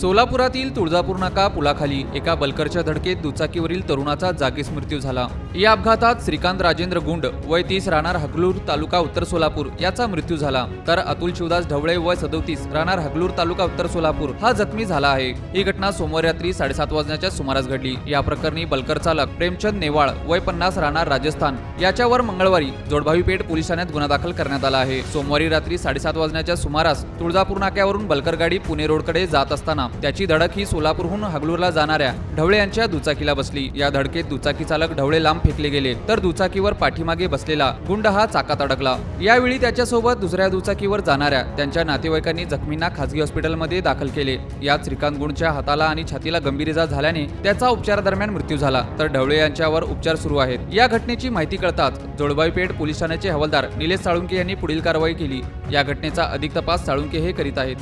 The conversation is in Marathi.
सोलापुरातील तुळजापूर नाका पुलाखाली एका बलकरच्या धडकेत दुचाकीवरील तरुणाचा जागीच मृत्यू झाला. या अपघातात श्रीकांत राजेंद्र गुंड वय तीस राहणार हगलूर तालुका उत्तर सोलापूर याचा मृत्यू झाला. तर अतुल शिवदास ढवळे वय सदोतीस राहणार हगलूर तालुका उत्तर सोलापूर हा जखमी झाला आहे. ही घटना सोमवारी रात्री साडेसात वाजण्याच्या सुमारास घडली. या प्रकरणी बलकर चालक प्रेमचंद नेवाळ वय पन्नास राहणार राजस्थान याच्यावर मंगळवारी जोडभावी पेठ पोलीस ठाण्यात गुन्हा दाखल करण्यात आला आहे. सोमवारी रात्री साडेसात वाजण्याच्या सुमारास तुळजापूर नाक्यावरून बलकर गाडी पुणे रोडकडे जात असताना त्याची धडक ही सोलापूरहून हगलूरला जाणाऱ्या ढवळे यांच्या दुचाकीला बसली. या धडकेत दुचाकी चालक ढवळे लांब फेकले गेले तर दुचाकीवर पाठीमागे बसलेला गुंड हा चाकात अडकला. यावेळी त्याच्यासोबत दुसऱ्या दुचाकीवर जाणाऱ्या त्यांच्या नातेवाईकांनी जखमींना खासगी हॉस्पिटलमध्ये दाखल केले. यात श्रीकांत गुंडच्या हाताला आणि छातीला गंभीर इजा झाल्याने त्याचा उपचारादरम्यान मृत्यू झाला. तर ढवळे यांच्यावर उपचार सुरू आहेत. या घटनेची माहिती कळताच जोडबाईपेठ पोलीस ठाण्याचे हवालदार निलेश साळुंके यांनी पुढील कारवाई केली. या घटनेचा अधिक तपास साळुंके हे करीत आहेत.